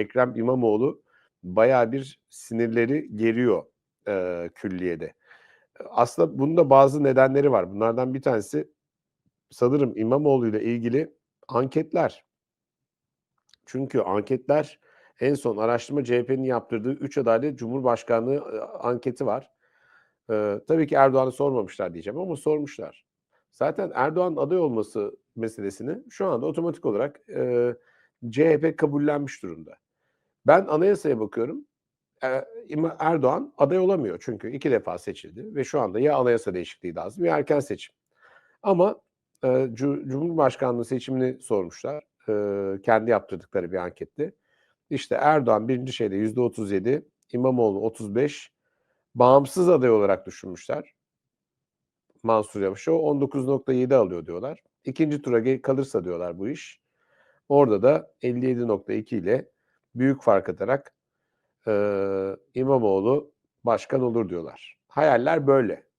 Ekrem İmamoğlu bayağı bir sinirleri geriyor e, külliyede. Aslında bunun da bazı nedenleri var. Bunlardan bir tanesi sanırım İmamoğlu ile ilgili anketler. Çünkü anketler en son araştırma CHP'nin yaptırdığı 3 adaylı Cumhurbaşkanlığı anketi var. Ee, tabii ki Erdoğan'ı sormamışlar diyeceğim ama sormuşlar. Zaten Erdoğan aday olması meselesini şu anda otomatik olarak e, CHP kabullenmiş durumda. Ben anayasaya bakıyorum. Erdoğan aday olamıyor çünkü iki defa seçildi ve şu anda ya anayasa değişikliği lazım ya erken seçim. Ama e, Cumhurbaşkanlığı seçimini sormuşlar. E, kendi yaptırdıkları bir ankette. İşte Erdoğan birinci şeyde yüzde 37, İmamoğlu 35, bağımsız aday olarak düşünmüşler. Mansur Yavaş'ı 19.7 alıyor diyorlar. İkinci tura kalırsa diyorlar bu iş. Orada da 57.2 ile büyük fark atarak e, İmamoğlu başkan olur diyorlar. Hayaller böyle.